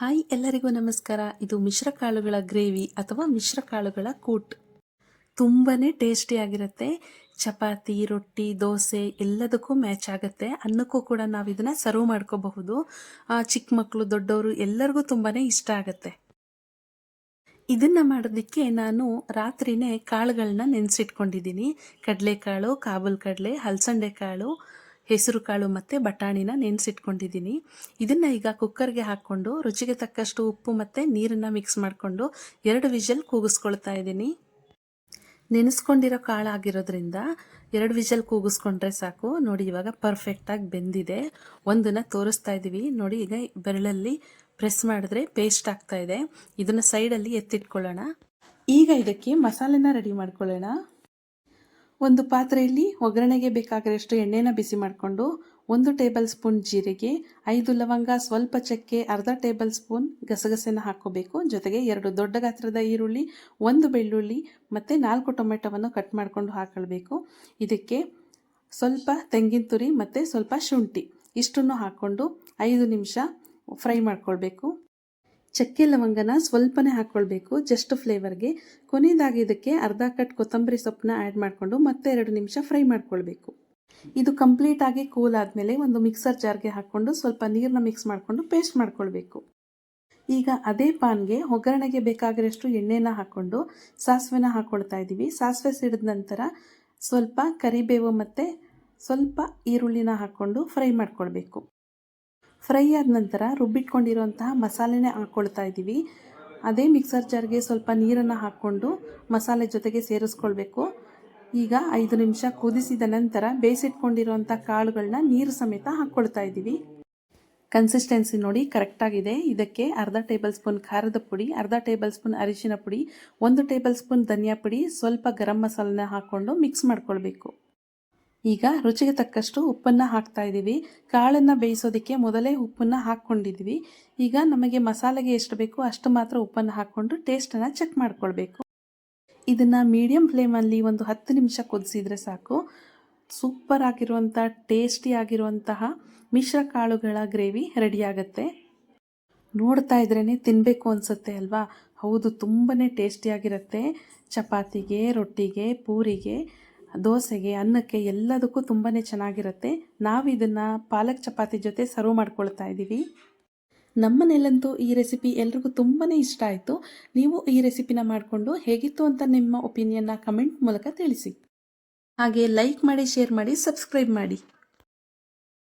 Hi ಎಲ್ಲರಿಗೂ ನಮಸ್ಕಾರ. ಇದು ಮಿಶ್ರ ಕಾಳುಗಳ ಗ್ರೇವಿ ಅಥವಾ ಮಿಶ್ರ ಕಾಳುಗಳ ಕೂಟ್. ತುಂಬಾ ಟೇಸ್ಟಿಯಾಗಿರುತ್ತೆ ಚಪಾತಿ, ರೊಟ್ಟಿ, ದೋಸೆ ಎಲ್ಲದಕ್ಕೂ ಮ್ಯಾಚ್ ಆಗುತ್ತೆ. ಅನ್ನಕ್ಕೂ ಕೂಡ ನಾವು ಇದನ್ನು ಸರ್ವ್ ಮಾಡ್ಕೋಬಹುದು. ಚಿಕ್ಕ ಮಕ್ಕಳು ದೊಡ್ಡವರು ಎಲ್ಲರಿಗೂ ತುಂಬಾ ಇಷ್ಟ ಆಗುತ್ತೆ. ಇದನ್ನು ಮಾಡೋದಕ್ಕೆ ನಾನು ರಾತ್ರಿನೇ ಕಾಳುಗಳನ್ನ ನೆನೆಸಿಟ್ಕೊಂಡಿದ್ದೀನಿ. ಕಡಲೆಕಾಳು, ಕಾಬೂಲ್ ಕಡಲೆ, ಹಲಸಂಡೆ ಕಾಳು ಹೆಸರು ಕಾಳು ಮತ್ತು ಬಟಾಣಿನ ನೆನೆಸಿಟ್ಕೊಂಡಿದ್ದೀನಿ. ಇದನ್ನು ಈಗ ಕುಕ್ಕರ್ಗೆ ಹಾಕ್ಕೊಂಡು ರುಚಿಗೆ ತಕ್ಕಷ್ಟು ಉಪ್ಪು ಮತ್ತು ನೀರನ್ನು ಮಿಕ್ಸ್ ಮಾಡಿಕೊಂಡು ಎರಡು ವಿಷಲ್ ಕೂಗಿಸ್ಕೊಳ್ತಾ ಇದ್ದೀನಿ. ನೆನೆಸ್ಕೊಂಡಿರೋ ಕಾಳು ಆಗಿರೋದ್ರಿಂದ ಎರಡು ವಿಷಲ್ ಕೂಗಿಸ್ಕೊಂಡ್ರೆ ಸಾಕು. ನೋಡಿ, ಇವಾಗ ಪರ್ಫೆಕ್ಟಾಗಿ ಬೆಂದಿದೆ. ಒಂದನ್ನು ತೋರಿಸ್ತಾ ಇದ್ದೀವಿ ನೋಡಿ, ಈಗ ಬೆರಳಲ್ಲಿ ಪ್ರೆಸ್ ಮಾಡಿದ್ರೆ ಪೇಸ್ಟ್ ಆಗ್ತಾ ಇದೆ. ಇದನ್ನು ಸೈಡಲ್ಲಿ ಎತ್ತಿಟ್ಕೊಳ್ಳೋಣ. ಈಗ ಇದಕ್ಕೆ ಮಸಾಲೆನ ರೆಡಿ ಮಾಡ್ಕೊಳ್ಳೋಣ. ಒಂದು ಪಾತ್ರೆಯಲ್ಲಿ ಒಗ್ಗರಣೆಗೆ ಬೇಕಾಗಿರೋಷ್ಟು ಎಣ್ಣೆನ ಬಿಸಿ ಮಾಡಿಕೊಂಡು ಒಂದು ಟೇಬಲ್ ಸ್ಪೂನ್ ಜೀರಿಗೆ, ಐದು ಲವಂಗ, ಸ್ವಲ್ಪ ಚಕ್ಕೆ, ಅರ್ಧ ಟೇಬಲ್ ಸ್ಪೂನ್ ಗಸಗಸೆನ ಹಾಕ್ಕೋಬೇಕು. ಜೊತೆಗೆ ಎರಡು ದೊಡ್ಡ ಗಾತ್ರದ ಈರುಳ್ಳಿ, ಒಂದು ಬೆಳ್ಳುಳ್ಳಿ ಮತ್ತು ನಾಲ್ಕು ಟೊಮೆಟೊವನ್ನು ಕಟ್ ಮಾಡಿಕೊಂಡು ಹಾಕೊಳ್ಬೇಕು. ಇದಕ್ಕೆ ಸ್ವಲ್ಪ ತೆಂಗಿನ ತುರಿ ಮತ್ತು ಸ್ವಲ್ಪ ಶುಂಠಿ ಇಷ್ಟನ್ನು ಹಾಕ್ಕೊಂಡು ಐದು ನಿಮಿಷ ಫ್ರೈ ಮಾಡ್ಕೊಳ್ಬೇಕು. ಚಕ್ಕೆ ಲವಂಗನ ಸ್ವಲ್ಪನೇ ಹಾಕ್ಕೊಳ್ಬೇಕು ಜಸ್ಟ್ ಫ್ಲೇವರ್ಗೆ ಕೊನೆಯದಾಗಿ ಇದಕ್ಕೆ ಅರ್ಧ ಕಟ್ ಕೊತ್ತಂಬರಿ ಸೊಪ್ಪನ್ನ ಆ್ಯಡ್ ಮಾಡಿಕೊಂಡು ಮತ್ತೆ ಎರಡು ನಿಮಿಷ ಫ್ರೈ ಮಾಡ್ಕೊಳ್ಬೇಕು. ಇದು ಕಂಪ್ಲೀಟ್ ಆಗಿ ಕೂಲ್ ಆದಮೇಲೆ ಒಂದು ಮಿಕ್ಸರ್ ಜಾರ್ಗೆ ಹಾಕ್ಕೊಂಡು ಸ್ವಲ್ಪ ನೀರನ್ನ ಮಿಕ್ಸ್ ಮಾಡಿಕೊಂಡು ಪೇಸ್ಟ್ ಮಾಡ್ಕೊಳ್ಬೇಕು. ಈಗ ಅದೇ ಪಾನ್ಗೆ ಒಗ್ಗರಣೆಗೆ ಬೇಕಾಗಿರೋಷ್ಟು ಎಣ್ಣೆನ ಹಾಕ್ಕೊಂಡು ಸಾಸಿವೆನ ಹಾಕ್ಕೊಳ್ತಾ ಇದ್ದೀವಿ. ಸಾಸಿವೆ ಸಿಡಿದ ನಂತರ ಸ್ವಲ್ಪ ಕರಿಬೇವು ಮತ್ತು ಸ್ವಲ್ಪ ಈರುಳ್ಳಿನ ಹಾಕ್ಕೊಂಡು ಫ್ರೈ ಮಾಡ್ಕೊಳ್ಬೇಕು. ಫ್ರೈ ಆದ ನಂತರ ರುಬ್ಬಿಟ್ಕೊಂಡಿರುವಂತಹ ಮಸಾಲೆನೇ ಹಾಕ್ಕೊಳ್ತಾ ಇದ್ದೀವಿ. ಅದೇ ಮಿಕ್ಸರ್ ಜಾರ್ಗೆ ಸ್ವಲ್ಪ ನೀರನ್ನು ಹಾಕ್ಕೊಂಡು ಮಸಾಲೆ ಜೊತೆಗೆ ಸೇರಿಸ್ಕೊಳ್ಬೇಕು. ಈಗ ಐದು ನಿಮಿಷ ಕುದಿಸಿದ ನಂತರ ಬೇಯಿಸಿಟ್ಕೊಂಡಿರುವಂಥ ಕಾಳುಗಳನ್ನ ನೀರು ಸಮೇತ ಹಾಕ್ಕೊಳ್ತಾ ಇದ್ದೀವಿ. ಕನ್ಸಿಸ್ಟೆನ್ಸಿ ನೋಡಿ ಕರೆಕ್ಟಾಗಿದೆ ಇದಕ್ಕೆ ಅರ್ಧ ಟೇಬಲ್ ಸ್ಪೂನ್ ಖಾರದ ಪುಡಿ, ಅರ್ಧ ಟೇಬಲ್ ಸ್ಪೂನ್ ಅರಿಶಿನ ಪುಡಿ, ಒಂದು ಟೇಬಲ್ ಸ್ಪೂನ್ ಧನಿಯಾ ಪುಡಿ, ಸ್ವಲ್ಪ ಗರಂ ಮಸಾಲನ ಹಾಕ್ಕೊಂಡು ಮಿಕ್ಸ್ ಮಾಡ್ಕೊಳ್ಬೇಕು. ಈಗ ರುಚಿಗೆ ತಕ್ಕಷ್ಟು ಉಪ್ಪನ್ನು ಹಾಕ್ತಾ ಇದ್ದೀವಿ. ಕಾಳನ್ನು ಬೇಯಿಸೋದಕ್ಕೆ ಮೊದಲೇ ಉಪ್ಪನ್ನು ಹಾಕ್ಕೊಂಡಿದ್ದೀವಿ. ಈಗ ನಮಗೆ ಮಸಾಲೆಗೆ ಎಷ್ಟು ಬೇಕೋ ಅಷ್ಟು ಮಾತ್ರ ಉಪ್ಪನ್ನು ಹಾಕ್ಕೊಂಡು ಟೇಸ್ಟನ್ನು ಚೆಕ್ ಮಾಡ್ಕೊಳ್ಬೇಕು. ಇದನ್ನು ಮೀಡಿಯಂ ಫ್ಲೇಮಲ್ಲಿ ಒಂದು ಹತ್ತು ನಿಮಿಷ ಕುದಿಸಿದರೆ ಸಾಕು. ಸೂಪರ್ ಆಗಿರುವಂಥ ಟೇಸ್ಟಿ ಆಗಿರುವಂತಹ ಮಿಶ್ರ ಕಾಳುಗಳ ಗ್ರೇವಿ ರೆಡಿಯಾಗತ್ತೆ ನೋಡ್ತಾ ಇದ್ರೇ ತಿನ್ನಬೇಕು ಅನಿಸುತ್ತೆ ಅಲ್ವಾ? ಹೌದು ತುಂಬಾ ಟೇಸ್ಟಿಯಾಗಿರುತ್ತೆ ಚಪಾತಿಗೆ, ರೊಟ್ಟಿಗೆ, ಪೂರಿಗೆ. ದೋಸೆಗೆ, ಅನ್ನಕ್ಕೆ ಎಲ್ಲದಕ್ಕೂ ತುಂಬಾ ಚೆನ್ನಾಗಿರುತ್ತೆ. ನಾವು ಇದನ್ನು ಪಾಲಕ್ ಚಪಾತಿ ಜೊತೆ ಸರ್ವ್ ಮಾಡ್ಕೊಳ್ತಾ ಇದ್ದೀವಿ ನಮ್ಮನೇಲಂತೂ ಈ ರೆಸಿಪಿ ಎಲ್ರಿಗೂ ತುಂಬಾ ಇಷ್ಟ ಆಯಿತು. ನೀವು ಈ ರೆಸಿಪಿನ ಮಾಡಿಕೊಂಡು ಹೇಗಿತ್ತು ಅಂತ ನಿಮ್ಮ ಒಪಿನಿಯನ್ನ ಕಮೆಂಟ್ ಮೂಲಕ ತಿಳಿಸಿ. ಹಾಗೆ ಲೈಕ್ ಮಾಡಿ, ಶೇರ್ ಮಾಡಿ, ಸಬ್ಸ್ಕ್ರೈಬ್ ಮಾಡಿ.